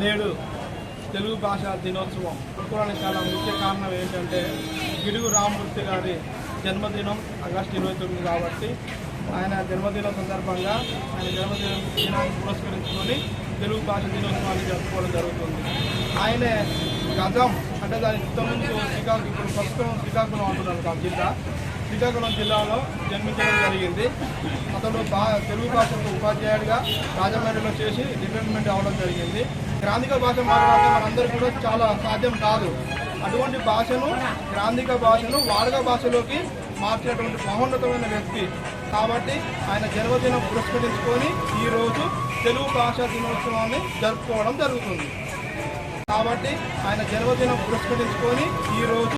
నేడు తెలుగు భాష దినోత్సవం. జరుపుకోవడానికి చాలా ముఖ్య కారణం ఏంటంటే గిడుగు రామమూర్తి గారి జన్మదినం ఆగస్టు ఇరవై తొమ్మిది కాబట్టి ఆయన జన్మదిన సందర్భంగా ఆయన జన్మదినం దినాన్ని పురస్కరించుకొని తెలుగు భాష దినోత్సవాన్ని జరుపుకోవడం జరుగుతుంది. ఆయనే గజం అంటే దాని ఇంతకుముందు శ్రీకాకుళం ఇప్పుడు ప్రస్తుతం శ్రీకాకుళం అంటున్నారు జిల్లా. శ్రీకాకుళం జిల్లాలో జన్మించడం జరిగింది. అతను తెలుగు భాషకు ఉపాధ్యాయుడిగా రాజమండ్రిలో చేసి రిటైర్మెంట్ అవ్వడం జరిగింది. గ్రాంధిక భాష మాట్లాడితే మనందరికీ కూడా చాలా సాధ్యం కాదు. అటువంటి భాషను గ్రాంధిక భాషను వాడుక భాషలోకి మార్చినటువంటి మహోన్నతమైన వ్యక్తి. కాబట్టి ఆయన జన్మదినం పురస్కరించుకొని ఈరోజు తెలుగు భాషా దినోత్సవాన్ని జరుపుకోవడం జరుగుతుంది. కాబట్టి ఆయన జన్మదినం పురస్కరించుకొని ఈరోజు